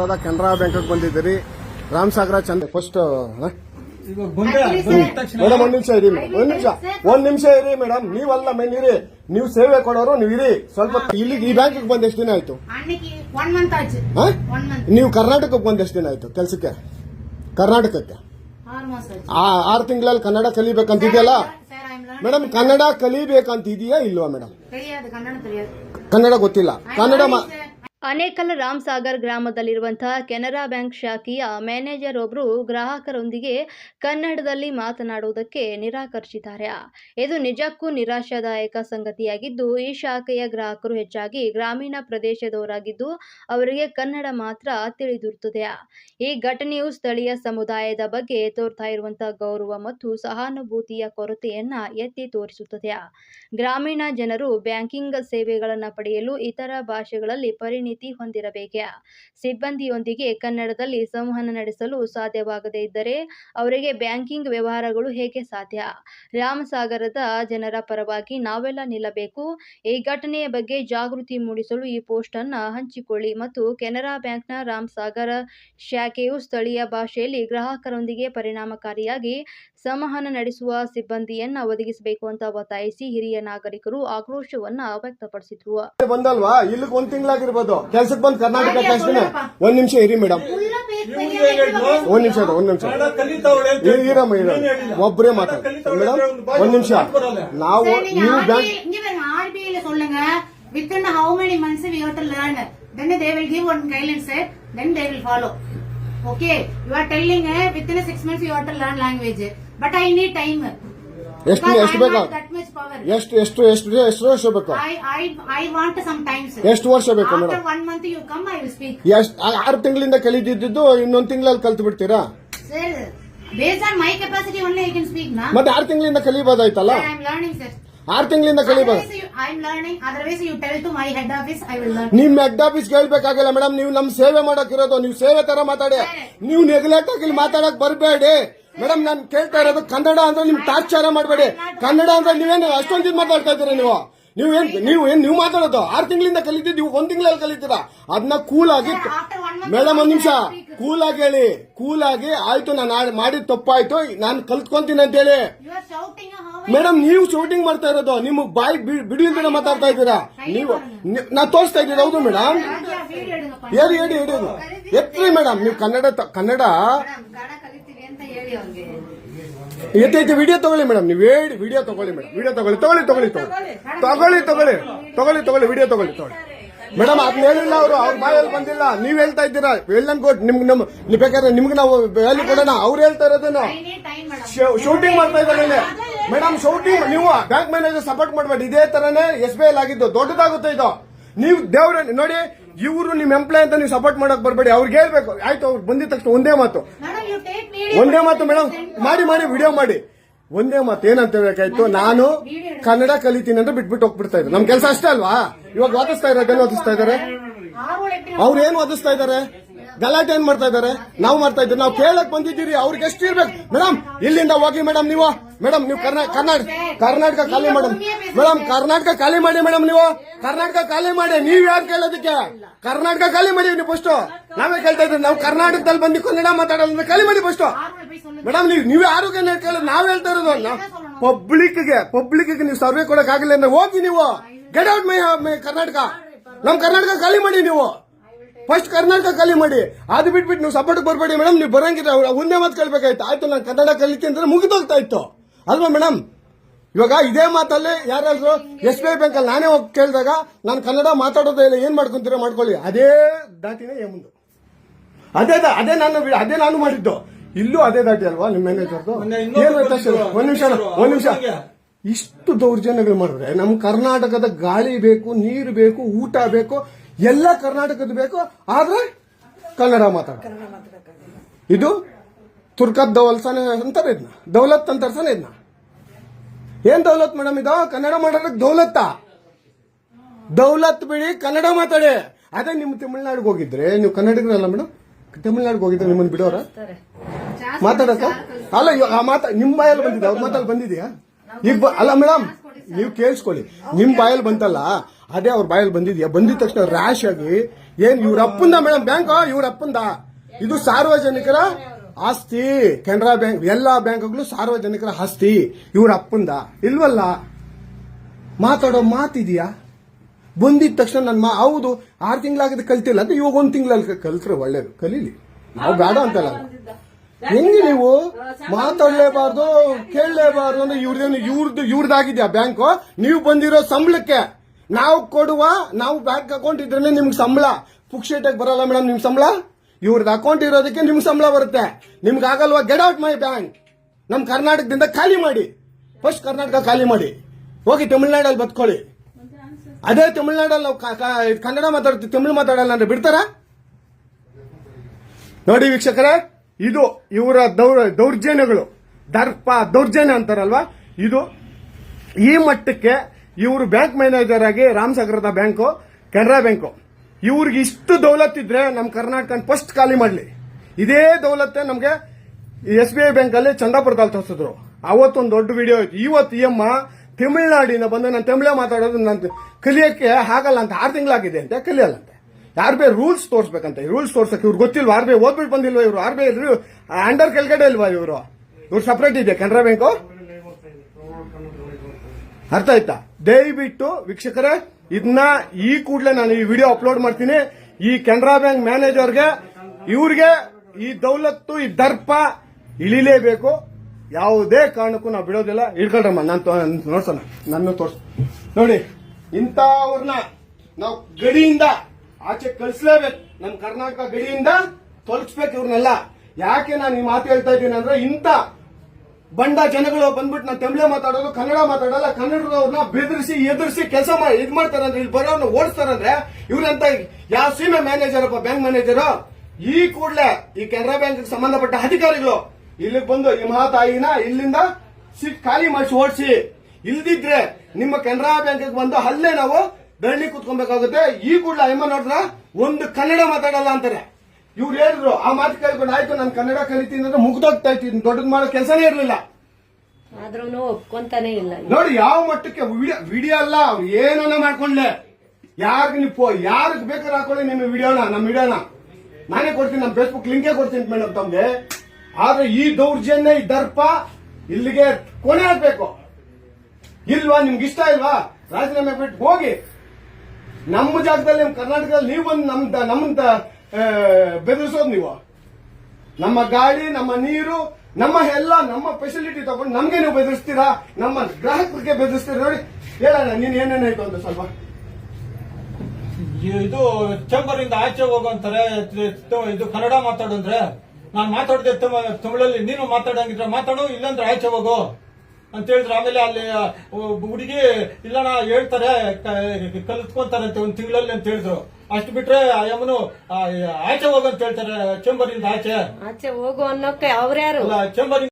Canara bank ಬಂದಿದ್ದೀರಿ. ರಾಮ್ ಸಾಗರ ಚಂದ first madam ಒಂದ್ ನಿಮಿಷ ಇರಿ ಒಂದ್ ನಿಮಿಷ. ಒಂದ್ ನಿಮಿಷ ಇರಿ ಮೇಡಮ್. ನೀವಲ್ಲ ಮೇನ್ ಇರಿ. ನೀವು ಸೇವೆ ಕೊಡೋರು ನೀವು ಇರಿ. ಸ್ವಲ್ಪ ಇಲ್ಲಿ ಈ ಬ್ಯಾಂಕಿಗೆ ಬಂದ ಎಷ್ಟು ದಿನ ಆಯ್ತು? ನೀವು ಕರ್ನಾಟಕಕ್ಕೆ ಬಂದ ಎಷ್ಟು ದಿನ ಆಯ್ತು ಕೆಲ್ಸಕ್ಕೆ? ಕರ್ನಾಟಕಕ್ಕೆ? ಆರು ತಿಂಗಳಲ್ಲಿ ಕನ್ನಡ ಕಲಿಬೇಕಂತ ಇದೆಯಲ್ಲ ಮೇಡಮ್ ಕನ್ನಡ ಕಲಿಬೇಕಂತ ಇದೆಯಾ ಇಲ್ವಾ ಮೇಡಮ್? ಕನ್ನಡ ಗೊತ್ತಿಲ್ಲ. ಕನ್ನಡ ಅನೇಕಲ್ ರಾಮ್ ಸಾಗರ್ ಗ್ರಾಮದಲ್ಲಿರುವಂತಹ ಕೆನರಾ ಬ್ಯಾಂಕ್ ಶಾಖೆಯ ಮ್ಯಾನೇಜರ್ ಒಬ್ಬರು ಗ್ರಾಹಕರೊಂದಿಗೆ ಕನ್ನಡದಲ್ಲಿ ಮಾತನಾಡುವುದಕ್ಕೆ ನಿರಾಕರಿಸಿದ್ದಾರೆ. ಇದು ನಿಜಕ್ಕೂ ನಿರಾಶಾದಾಯಕ ಸಂಗತಿಯಾಗಿದ್ದು, ಈ ಶಾಖೆಯ ಗ್ರಾಹಕರು ಹೆಚ್ಚಾಗಿ ಗ್ರಾಮೀಣ ಪ್ರದೇಶದವರಾಗಿದ್ದು, ಅವರಿಗೆ ಕನ್ನಡ ಮಾತ್ರ ತಿಳಿದಿರುತ್ತದೆ. ಈ ಘಟನೆಯು ಸ್ಥಳೀಯ ಸಮುದಾಯದ ಬಗ್ಗೆ ತೋರ್ತಾ ಇರುವಂತಹ ಗೌರವ ಮತ್ತು ಸಹಾನುಭೂತಿಯ ಕೊರತೆಯನ್ನ ಎತ್ತಿ ತೋರಿಸುತ್ತದೆ. ಗ್ರಾಮೀಣ ಜನರು ಬ್ಯಾಂಕಿಂಗ್ ಸೇವೆಗಳನ್ನು ಪಡೆಯಲು ಇತರ ಭಾಷೆಗಳಲ್ಲಿ ಪರಿಣಿತಿ ಹೊಂದಿರಬೇಕೆ? ಸಿಬ್ಬಂದಿಯೊಂದಿಗೆ ಕನ್ನಡದಲ್ಲಿ ಸಂವಹನ ನಡೆಸಲು ಸಾಧ್ಯವಾಗದೇ ಇದ್ದರೆ ಅವರಿಗೆ ಬ್ಯಾಂಕಿಂಗ್ ವ್ಯವಹಾರಗಳು ಹೇಗೆ ಸಾಧ್ಯ? ರಾಮಸಾಗರದ ಜನರ ಪರವಾಗಿ ನಾವೆಲ್ಲ ನಿಲ್ಲಬೇಕು. ಈ ಘಟನೆಯ ಬಗ್ಗೆ ಜಾಗೃತಿ ಮೂಡಿಸಲು ಈ ಪೋಸ್ಟ್ ಅನ್ನು ಹಂಚಿಕೊಳ್ಳಿ ಮತ್ತು ಕೆನರಾ ಬ್ಯಾಂಕ್ನ ರಾಮಸಾಗರ ಶಾಖೆಯು ಸ್ಥಳೀಯ ಭಾಷೆಯಲ್ಲಿ ಗ್ರಾಹಕರೊಂದಿಗೆ ಪರಿಣಾಮಕಾರಿಯಾಗಿ ಸಂವಹನ ನಡೆಸುವ ಸಿಬ್ಬಂದಿಯನ್ನ ಒದಗಿಸಬೇಕು ಅಂತ ಒತ್ತಾಯಿಸಿ ಹಿರಿಯ ನಾಗರಿಕರು ಆಕ್ರೋಶವನ್ನ ವ್ಯಕ್ತಪಡಿಸಿದ್ರು. ಬಂದಲ್ವಾ? ಇಲ್ಲಿಗೆ ಒಂದ್ ತಿಂಗಳಾಗಿರ್ಬೋದು. ಕೆಲ್ಸಕ್ಕೆ ಬಂದ್ ಕರ್ನಾಟಕ ಕಳ್ಸಿನ ಒಂದ್ ನಿಮಿಷ ಇರಿ ಮೇಡಮ್ உள்ள பேர் ಇವ್ನಿಗೆ ಏನ್ ಹೇಳಿದ್ಲು? ಒಂದ್ ನಿಮಿಷ ಇರು, ಒಂದ್ ನಿಮಿಷ ಕನ್ನಡ ಕಲಿತಾವಳೆ ಅಂತ ಇ- ಇರಮ್ಮ ಇರ ನೀನ್ ಹೇಳಿಲ್ಲ. ಒಬ್ಬರೇ ಕನ್ನಡ ಮಾತಾಡಿ ಕಲಿತಾವಳೆ ಮೇಡಮ್ ಅಂದ್ರೆ ಒಂದು ಬಾಯಿ ಒಂದ್ ನಿಮಿಷ ಮಾತು ಬರಲ್ಲ. ನಾವು சார் நீங்க ನೀವು RBI ಬ್ಯಾಂಕ್ இங்க பாருங்க RBI ல சொல்லுங்க within how many months we have to learn then they will give one guidelines sir then they will follow okay you are telling uh, within six months you have to learn language but i need time ಎಷ್ಟು ಎಷ್ಟು ಬೇಕು? ಎಷ್ಟು ಎಷ್ಟು ಎಷ್ಟು ಎಷ್ಟು ವರ್ಷ ಬೇಕು? ಎಷ್ಟು ವರ್ಷ ಬೇಕು ಮೇಡಮ್ ಎಷ್ಟು ಆರು ತಿಂಗಳಿಂದ ಕಲಿತಿದ್ದು ಇನ್ನೊಂದು ತಿಂಗಳಲ್ಲಿ ಕಲ್ತು ಬಿಡ್ತೀರಾ ಮತ್ತೆ ಆರು ತಿಂಗಳಿಂದ ಕಲಿಬೋದಾಯ್ತಲ್ಲ? ಆರು ತಿಂಗಳಿಂದ ಕಲಿಬಹುದು ನಿಮ್ ಹೆಡ್ ಆಫೀಸ್ ಕೇಳ್ಬೇಕಾಗಿಲ್ಲ ಮೇಡಮ್ ನೀವು ನಮ್ ಸೇವೆ ಮಾಡಕ್ ಇರೋದು ನೀವು ಸೇವೆ ತರ ಮಾತಾಡಿ. ನೀವು ನೆಗ್ಲೆಕ್ಟ್ ಆಗಿ ಮಾತಾಡಕ್ ಬರಬೇಡಿ. ಮೇಡಮ್ ನಾನು ಕೇಳ್ತಾ ಇರೋದು ಕನ್ನಡ ಅಂದ್ರೆ ನಿಮ್ ತಾಚಾರ ಮಾಡಬೇಡಿ. ಕನ್ನಡ ಅಂದ್ರೆ ನೀವೇನು ಅಷ್ಟೊಂದು ಇದು ಮಾತಾಡ್ತಾ ಇದ್ದೀರಾ ನೀವು? ನೀವು ಏನ್ ನೀವು ಏನ್ ನೀವು ಮಾತಾಡೋದು? ಆರು ತಿಂಗಳಿಂದ ಕಲಿತಿದ್ದು ನೀವು ಒಂದ್ ತಿಂಗಳಲ್ಲಿ ಕಲಿತೀರಾ? ಅದನ್ನ ಕೂಲ್ ಆಗಿ ಮೇಡಮ್ ಒಂದ್ ನಿಮಿಷ. ಕೂಲ್ ಆಗಿ ಹೇಳಿ. ಕೂಲ್ ಆಗಿ ಆಯ್ತು ನಾನು ಮಾಡಿದ ತಪ್ಪಾಯ್ತು. ನಾನು ಕಲ್ತ್ಕೊಂತೀನಿ ಅಂತ ಮೇಡಮ್, ನೀವು ಶೂಟಿಂಗ್ ಮಾಡ್ತಾ ಇರೋದು ನಿಮ್ ಬಾಯಿ ಬಿಡಿಯಿಂದ ಮಾತಾಡ್ತಾ ಇದ್ದೀರಾ? ನೀವು ನಾ ತೋರಿಸ್ತಾ ಇದ್ದೀರಾ? ಹೌದು ಮೇಡಮ್. ಹೇಳಿ ಹೇಳಿ ಹೇಳಿ ಎತ್ರಿ ಮೇಡಮ್, ನೀವು ಕನ್ನಡ ಕನ್ನಡ ಎತ್ತೈತೆ ವಿಡಿಯೋ ತಗೊಳ್ಳಿ ಮೇಡಮ್, ನೀವು ಹೇಳಿ ವಿಡಿಯೋ ತಗೊಳ್ಳಿ ಮೇಡಮ್. ವಿಡಿಯೋ ತಗೊಳ್ಳಿ ತಗೊಳ್ಳಿ ತಗೊಳ್ಳಿ ತಗೊಳ್ಳಿ ತಗೊಳ್ಳಿ ತಗೊಳ್ಳಿ ತಗೊಳ್ಳಿ ತಗೊಳ್ಳಿ ವಿಡಿಯೋ ತಗೊಳ್ಳಿ ತಗೊಳ್ಳಿ. ಮೇಡಮ್ ಅದ್ನ ಹೇಳಿಲ್ಲ ಅವರು. ಅವ್ರ ಬಾಯಲ್ಲಿ ಬಂದಿಲ್ಲ. ನೀವ್ ಹೇಳ್ತಾ ಇದ್ದೀರಾ? ಎಲ್ಲನ್ ಕೊಟ್ಟು ನಿಮ್ಗೆ ನಮ್ ನೀವ್ ಬೇಕಾದ್ರೆ ನಿಮ್ಗೆ ನಾವು ವ್ಯಾಲ್ಯೂ ಕೊಡೋಣ. ಅವ್ರು ಹೇಳ್ತಾ ಇರೋದನ್ನ. ಶೂಟಿಂಗ್ ಮಾಡ್ತಾ ಇದ್ದಾರೆ ಮೇಡಮ್ ಶೂಟಿಂಗ್ ನೀವು ಬ್ಯಾಂಕ್ ಮ್ಯಾನೇಜರ್ ಸಪೋರ್ಟ್ ಮಾಡಬೇಡಿ. ಇದೇ ತರನೇ ಎಸ್ ಬಿ ಐಲ್ ಆಗಿದ್ದು. ದೊಡ್ಡದಾಗುತ್ತೆ ಇದು. ನೀವು ದೇವ್ರ ನೋಡಿ ಇವರು ನಿಮ್ ಎಂಪ್ಲಾಯ್ ಅಂತ ನೀವು ಸಪೋರ್ಟ್ ಮಾಡಕ್ ಬರಬೇಡಿ. ಅವ್ರಿಗೆ ಹೇಳ್ಬೇಕು. ಆಯ್ತು ಅವ್ರು ಬಂದಿದ ತಕ್ಷಣ ಒಂದೇ ಮಾತು. ಒಂದೇ ಮಾತು ಮೇಡಮ್. ಮಾಡಿ ಮಾಡಿ ವಿಡಿಯೋ ಮಾಡಿ. ಒಂದೇ ಮಾತು. ಏನಂತ ಹೇಳ್ಬೇಕಾಯ್ತು? ನಾನು ಕನ್ನಡ ಕಲಿತೀನಿ ಅಂದ್ರೆ ಬಿಟ್ಬಿಟ್ಟು ಹೋಗ್ಬಿಡ್ತಾ ಇದ್ರು ನಮ್ ಕೆಲಸ ಅಷ್ಟೇ ಅಲ್ವಾ? ಇವಾಗ ವಾದಿಸ್ತಾ ಇದ್ದಾರೆ ಏನು ವಾದಿಸ್ತಾ ಇದ್ದಾರೆ. ಅವ್ರೇನ್ ಏನ್ ವಾದಿಸ್ತಾ ಇದ್ದಾರೆ? ಗಲಾಟೆ ಏನ್ ಮಾಡ್ತಾ ಇದಾರೆ ನಾವು ಮಾಡ್ತಾ ಇದ್ದೀವಿ. ನಾವು ಕೇಳಕ್ ಬಂದಿದ್ದೀರಿ. ಅವ್ರಿಗೆ ಎಷ್ಟು ಇರ್ಬೇಕು? ಮೇಡಮ್ ಇಲ್ಲಿಂದ ಹೋಗಿ ಮೇಡಮ್ ನೀವು. ಮೇಡಮ್ ನೀವು ಕರ್ನಾಟಕ ಕರ್ನಾಟಕ ಖಾಲಿ ಮೇಡಮ್ ಮೇಡಮ್ ಕರ್ನಾಟಕ ಖಾಲಿ ಮಾಡಿ ಮೇಡಮ್ ನೀವು. ಕರ್ನಾಟಕ ಖಾಲಿ ಮಾಡಿ. ನೀವ್ ಯಾರು ಕೇಳೋದಕ್ಕೆ? ಕರ್ನಾಟಕ ಖಾಲಿ ಮಾಡಿ ನೀವು ಫಸ್ಟ್ ನಾವೇ ಕೇಳ್ತಾ ಇದ್ದೀವಿ. ನಾವು ಕರ್ನಾಟಕದಲ್ಲಿ ಬಂದಿ ಕನ್ನಡ ಮಾತಾಡೋದ್ರೆ ಖಾಲಿ ಮಾಡಿ ಫಸ್ಟ್ ಮೇಡಮ್ ನೀವು ನೀವು ಯಾರು ಕೇಳೋದು? ನಾವ್ ಹೇಳ್ತಾ ಇರೋದು ಪಬ್ಲಿಕ್ಗೆ ಪಬ್ಲಿಕ್ಗೆ ನೀವು ಸರ್ವೆ ಕೊಡಕ್ ಆಗಿಲ್ಲ ಅಂದ್ರೆ ಹೋಗಿ ನೀವು. Get out my Karnataka. ನಮ್ ಕರ್ನಾಟಕ ಖಾಲಿ ಮಾಡಿ ನೀವು. ಫಸ್ಟ್ ಕರ್ನಾಟಕ ಖಾಲಿ ಮಾಡಿ. ಅದು ಬಿಟ್ಬಿಟ್ಟು ನೀವು ಸಪೋರ್ಟ್ ಬರಬೇಡಿ ಮೇಡಮ್, ನೀವು ಬರಂಗಿದ್ರೆ ಒಂದೇ ಮಾತು ಕೇಳ್ಬೇಕಾಯ್ತು. ಆಯ್ತು, ನಾನು ಕನ್ನಡ ಕಲಿತೀನಿ ಅಂದ್ರೆ ಮುಗಿದೋಗ್ತಾ ಇತ್ತು ಅಲ್ವಾ ಮೇಡಮ್? ಇವಾಗ ಇದೇ ಮಾತಲ್ಲಿ ಯಾರಾದ್ರು ಎಸ್ ಬಿ ಐ ಬ್ಯಾಂಕ್ ಅಲ್ಲಿ ನಾನೇ ಹೋಗಿ ಕೇಳಿದಾಗ ನಾನು ಕನ್ನಡ ಮಾತಾಡೋದೇ ಇಲ್ಲ, ಏನು ಮಾಡ್ಕೊಂತೀರೋ ಮಾಡ್ಕೊಳ್ಳಿ. ಅದೇ ದಾಟಿನೇ ಮುಂದೆ. ಅದೇ ಅದೇ ನಾನು ಅದೇ ನಾನು ಮಾಡಿದ್ದು. ಇಲ್ಲೂ ಅದೇ ದಾಟಿ ಅಲ್ವಾ ನಿಮ್ಮ ಮ್ಯಾನೇಜರ್ದು ಏನ್ ವ್ಯತ್ಯಾಸ? ಒಂದ್ ನಿಮಿಷ ಒಂದ್ ನಿಮಿಷ. ಇಷ್ಟು ದೌರ್ಜನ್ಯಗಳು ಮಾಡಿದ್ರೆ ನಮ್ ಕರ್ನಾಟಕದ ಗಾಳಿ ಬೇಕು ನೀರು ಬೇಕು ಊಟ ಬೇಕು ಎಲ್ಲ ಕರ್ನಾಟಕದ ಬೇಕು ಆದ್ರೆ ಕನ್ನಡ ಮಾತಾಡ ಇದು ತುರ್ಕತ್ ದವಲ್ಸಾನೆ ಅಂತಾರೆ ಇದನ್ನ ದೌಲತ್ ಅಂತಾರ್ಸಾನೆ ಇದನ್ನ ಏನ್ ದೌಲತ್ ಮೇಡಮ್ ಇದು? ಕನ್ನಡ ಮಾಡೋದಕ್ಕೆ ದೌಲತ್ತ? ದೌಲತ್ ಬಿಡಿ ಕನ್ನಡ ಮಾತಾಡಿ. ಅದೇ ನಿಮ್ಮ ತಮಿಳ್ನಾಡಿಗೆ ಹೋಗಿದ್ರೆ ನೀವು ಕನ್ನಡಿಗರಲ್ಲ ಮೇಡಮ್? ತಮಿಳ್ನಾಡಿಗೆ ಹೋಗಿದ್ರೆ ನಿಮ್ಮನ್ನ ಬಿಡೋರ? ಮಾತಾಡಕ ಅಲ್ಲ ಇವಾಗ ಆ ಮಾತಾ ನಿಮ್ ಬಾಯಲ್ಲಿ ಬಂದಿದೆ ಅವ್ರ ಮಾತಲ್ಲಿ ಬಂದಿದ್ಯಾ? ಈಗ ಅಲ್ಲ ಮೇಡಮ್ ನೀವು ಕೇಳಿಸ್ಕೊಳ್ಳಿ. ನಿಮ್ ಬಾಯಲ್ಲಿ ಬಂತಲ್ಲ ಅದೇ ಅವ್ರ ಬಾಯಲ್ಲಿ ಬಂದಿದ್ಯಾ? ಬಂದಿದ ತಕ್ಷಣ ರ್ಯಾಶ್ ಆಗಿ ಏನ್ ಇವ್ರ ಅಪ್ಪಂದ ಮೇಡಮ್ ಬ್ಯಾಂಕ್ ಇವ್ರ ಅಪ್ಪಂದ? ಇದು ಸಾರ್ವಜನಿಕರ ಆಸ್ತಿ. ಕೆನರಾ ಬ್ಯಾಂಕ್ ಎಲ್ಲಾ ಬ್ಯಾಂಕ್ಗಳು ಸಾರ್ವಜನಿಕರ ಆಸ್ತಿ. ಇವ್ರ ಅಪ್ಪಂದ. ಇಲ್ವಲ್ಲ? ಮಾತಾಡೋ ಮಾತಿದೆಯಾ? ಬಂದಿದ ತಕ್ಷಣ ನನ್ನ ಮಾ ಹೌದು ಆರು ತಿಂಗಳಾಗಿದೆ ಕಲ್ತಿಲ್ಲ. ಅಂದ್ರೆ ಇವಾಗ ಒಂದು ತಿಂಗಳಲ್ಲಿ ಕಲ್ತ್ರೆ ಒಳ್ಳೇದು. ಕಲೀಲಿ. ನಾವು ಬೇಡ ಅಂತಲ್ಲ. ಹೆಂಗೆ ನೀವು ಮಾತಾಡ್ಲೇಬಾರ್ದು ಕೇಳಲೇಬಾರ್ದು ಅಂದ್ರೆ ಇವ್ರದೇನು ಇವ್ರದ್ದು ಇವ್ರದ್ದಾಗಿದ್ಯಾ ಬ್ಯಾಂಕು ನೀವು ಬಂದಿರೋ ಸಂಬಳಕ್ಕೆ ನಾವು ಕೊಡುವ ನಾವು ಬ್ಯಾಂಕ್ ಅಕೌಂಟ್ ಇದ್ರೆ ನಿಮ್ಗೆ ಸಂಬಳ. ಪುಕ್ಷೇಟಾಗಿ ಬರಲ್ಲ ಮೇಡಮ್ ನಿಮ್ ಸಂಬಳ? ಇವ್ರದ್ದು ಅಕೌಂಟ್ ಇರೋದಕ್ಕೆ ನಿಮ್ಗೆ ಸಂಬಳ ಬರುತ್ತೆ. ನಿಮ್ಗೆ ಆಗಲ್ವಾ ಗೆಟ್ ಔಟ್ ಮೈ ಬ್ಯಾಂಕ್ ನಮ್ ಕರ್ನಾಟಕದಿಂದ ಖಾಲಿ ಮಾಡಿ. ಫಸ್ಟ್ ಕರ್ನಾಟಕ ಖಾಲಿ ಮಾಡಿ. ಹೋಗಿ ತಮಿಳ್ನಾಡಲ್ಲಿ ಬದ್ಕೊಳ್ಳಿ. ಅದೇ ತಮಿಳ್ನಾಡಲ್ಲಿ ನಾವು ಕನ್ನಡ ಮಾತಾಡ್ತೀವಿ ತಮಿಳು ಮಾತಾಡಲ್ಲ ಅಂದ್ರೆ ಬಿಡ್ತಾರ? ನೋಡಿ ವೀಕ್ಷಕರೇ. ಇದು ಇವರ ದೌರ್ ದೌರ್ಜನ್ಯಗಳು. ದರ್ಪ ದೌರ್ಜನ್ಯ ಅಂತಾರಲ್ವಾ? ಇದು ಈ ಮಟ್ಟಕ್ಕೆ ಇವರು ಬ್ಯಾಂಕ್ ಮ್ಯಾನೇಜರ್ ಆಗಿ ರಾಮಸಾಗರದ ಬ್ಯಾಂಕು, ಕೆನರಾ ಬ್ಯಾಂಕು. ಇವ್ರಿಗೆ ಇಷ್ಟು ದೌಲತ್ತಿದ್ರೆ ನಮ್ಮ ಕರ್ನಾಟಕ ಫಸ್ಟ್ ಖಾಲಿ ಮಾಡಲಿ. ಇದೇ ದೌಲತ್ತೆ ನಮಗೆ ಎಸ್ ಬಿ ಐ ಬ್ಯಾಂಕ್ ಅಲ್ಲಿ ಚಂದಾಪುರದಲ್ಲಿ ತೋರಿಸಿದ್ರು ಅವತ್ತೊಂದು ದೊಡ್ಡ ವಿಡಿಯೋ ಇತ್ತು ಇವತ್ತು ಈ ಅಮ್ಮ ತಮಿಳುನಾಡಿನ ಬಂದು ನಾನು ತಮಿಳೇ ಮಾತಾಡೋದು ನಾನು ಕಲಿಯೋಕ್ಕೆ ಆಗಲ್ಲ ಅಂತ. ಆರು ತಿಂಗಳಾಗಿದೆ ಅಂತ ಕಲಿಯಲ್ಲಂತೆ ಯಾರು ಐ ರೂಲ್ಸ್ ತೋರಿಸ್ಬೇಕಂತ. ರೂಲ್ಸ್ ತೋರ್ಸಕ್ಕೆ ಇವ್ರು ಗೊತ್ತಿಲ್ವಾ? ಆರ್ ಬಿ ಐ ಓದ್ಬಿಟ್ಟು ಬಂದಿಲ್ವಾ ಇವರು? ಆರ್ ಬಿ ಐ ಅಂಡರ್ ಕೆಳಗಡೆ ಇಲ್ವಾ ಇವರು? ಇವ್ರು ಸಪ್ರೇಟ್ ಇದೆ ಕೆನರಾ ಬ್ಯಾಂಕು ಅರ್ಥ ಆಯ್ತಾ? ದಯವಿಟ್ಟು ವೀಕ್ಷಕರೇ ಇದನ್ನ ಈ ಕೂಡಲೇ ನಾನು ಈ ವಿಡಿಯೋ ಅಪ್ಲೋಡ್ ಮಾಡ್ತೀನಿ. ಈ ಕೆನರಾ ಬ್ಯಾಂಕ್ ಮ್ಯಾನೇಜರ್ಗೆ ಇವ್ರಿಗೆ ಈ ದೌಲತ್ತು, ಈ ದರ್ಪ ಇಳಿಲೇಬೇಕು. ಯಾವುದೇ ಕಾರಣಕ್ಕೂ ನಾವು ಬಿಡೋದಿಲ್ಲ. ಇಳ್ಕೊಂಡ್ರಮ್ಮ ನಾನು ನೋಡ್ಸೋಣ. ನನ್ನ ತೋರ್ಸ ನೋಡಿ ಇಂಥವ್ರನ್ನ ನಾವು ಗಡಿಯಿಂದ ಆಚೆ ಕಳಿಸ್ಲೇಬೇಕು. ನಮ್ಮ ಕರ್ನಾಟಕ ಗಡಿಯಿಂದ ತೊಲಗಿಸ್ಬೇಕು ಇವ್ರನ್ನೆಲ್ಲ ಯಾಕೆ ನಾನು ಈ ಮಾತು ಹೇಳ್ತಾ ಇದ್ದೀನಿ ಅಂದ್ರೆ ಇಂಥ ಬಂಡ ಜನಗಳು ಬಂದ್ಬಿಟ್ಟು ನಾನು ತಮಿಳೇ ಮಾತಾಡೋದು, ಕನ್ನಡ ಮಾತಾಡಲ್ಲ ಕನ್ನಡದವ್ರನ್ನ ಬೆದರಿಸಿ, ಎದುರಿಸಿ ಕೆಲಸ ಮಾಡಿ ಇದ್ ಮಾಡ್ತಾರಂದ್ರೆ ಇಲ್ಲಿ ಬರೋರ್ನ ಓಡಿಸ್ತಾರಂದ್ರೆ, ಇವ್ರಂತ ಯಾವ ಸೀಮೆ ಮ್ಯಾನೇಜರ್ ಅಪ್ಪ ಬ್ಯಾಂಕ್ ಮ್ಯಾನೇಜರ್ ಈ ಕೂಡಲೇ ಈ ಕೆನರಾ ಬ್ಯಾಂಕ್ ಸಂಬಂಧಪಟ್ಟ ಅಧಿಕಾರಿಗಳು ಇಲ್ಲಿಗೆ ಬಂದು ಈ ಮಹಾತಾಯಿನ ಇಲ್ಲಿಂದ ಖಾಲಿ ಮಾಡಿಸಿ ಓಡಿಸಿ. ಇಲ್ದಿದ್ರೆ ನಿಮ್ಮ ಕೆನರಾ ಬ್ಯಾಂಕ್ ಬಂದು ಅಲ್ಲೇ ನಾವು ದಂಡಿ ಕುತ್ಕೊಬೇಕಾಗುತ್ತೆ. ಈ ಕೂಡ ಅಯ್ಯಮ್ಮ ನೋಡಿದ್ರ ಒಂದು ಕನ್ನಡ ಮಾತಾಡಲ್ಲ ಅಂತಾರೆ. ಇವ್ರು ಹೇಳಿದ್ರು ಆ ಮಾತು ಕೇಳ್ಕೊಂಡು ಆಯ್ತು ನಾನು ಕನ್ನಡ ಕಲಿತೀನಿ ಅಂದ್ರೆ ಮುಗ್ದೋಗ್ತಾ ಇದ್ದೀನಿ ದೊಡ್ಡದ್ ಮಾಡೋ ಕೆಲಸನೇ ಇರಲಿಲ್ಲ. ಆದ್ರೂ ಒಪ್ಕೊಂತಾನೆ ಇಲ್ಲ ನೋಡಿ ಯಾವ ಮಟ್ಟಕ್ಕೆ ವಿಡಿಯೋ ಅಲ್ಲ ಅವ್ರು ಏನನ್ನ ಮಾಡ್ಕೊಂಡ್ಲೆ. ಯಾರಿಗೆ ನೀವು ಯಾರಿಗೆ ಬೇಕಾದ್ರೆ ಹಾಕೊಳ್ಳಿ ನಿಮ್ಮ ವಿಡಿಯೋನ ನಮ್ಮ ವಿಡಿಯೋನ. ನಾನೇ ಕೊಡ್ತೀನಿ ನಮ್ಮ ಫೇಸ್ಬುಕ್ ಲಿಂಕೇ ಕೊಡ್ತೀನಿ ಮೇಡಮ್ ತಮ್ಗೆ. ಆದ್ರೆ ಈ ದೌರ್ಜನ್ಯ ಈ ದರ್ಪ ಇಲ್ಲಿಗೆ ಕೊನೆ ಆಗ್ಬೇಕು. ಇಲ್ವಾ? ನಿಮ್ಗೆ ಇಷ್ಟ ಇಲ್ವಾ? ರಾಜೀನಾಮೆ ಬಿಟ್ಟು ಹೋಗಿ. ನಮ್ಮ ಜಾಗದಲ್ಲಿ ನಮ್ಮ ಕರ್ನಾಟಕದಲ್ಲಿ ನೀವು ಬಂದು ನಮ್ ನಮ್ಮಂತ ಬೆದರಿಸೋದು ನೀವು. ನಮ್ಮ ಗಾಳಿ, ನಮ್ಮ ನೀರು, ನಮ್ಮ ಎಲ್ಲ, ನಮ್ಮ ಫೆಸಿಲಿಟಿ ತಗೊಂಡು ನಮ್ಗೆ ನೀವು ಬೆದರಿಸ್ತೀರಾ? ನಮ್ಮ ಗ್ರಾಹಕರಿಗೆ ಬೆದರಿಸ್ತೀರಾ ನೋಡಿ. ಹೇಳೋಣ ನೀನ್ ಏನೇನಾಯ್ತು ಅಂತ ಸ್ವಲ್ಪ. ಇದು ಚೇಂಬರ್ ಇಂದ ಆಚೆ ಹೋಗಂತಾರೆ, ಇದು ಕನ್ನಡ ಮಾತಾಡಂದ್ರೆ. ನಾನು ಮಾತಾಡದೆ ತಮಿಳಲ್ಲಿ, ನೀನು ಮಾತಾಡಂಗಿದ್ರೆ ಮಾತಾಡು, ಇಲ್ಲಾಂದ್ರೆ ಆಚೆ ಹೋಗು. ಅಂತ ಹೇಳಿದ್ರೆ ಆಮೇಲೆ ಅಲ್ಲಿ ಹುಡುಗಿ ಇಲ್ಲಣ್ಣ ಹೇಳ್ತಾರೆ ಕಲಿತ್ಕೊಂತಾರೆ ಅಂತ ಒಂದ್ ತಿಂಗಳಲ್ಲಿ ಅಂತ ಹೇಳಿದ್ರು. ಅಷ್ಟು ಬಿಟ್ರೆ ಯಮನು ಆಚೆ ಅಂತ ಹೇಳ್ತಾರೆ ಚೇಂಬರ್ ಇಂದ ಆಚೆ. ಆಚೆ ಹೋಗು ಅನ್ನೋಕೆ ಅವ್ರ್ಯಾರು ಯಾರು? ಚೇಂಬರ್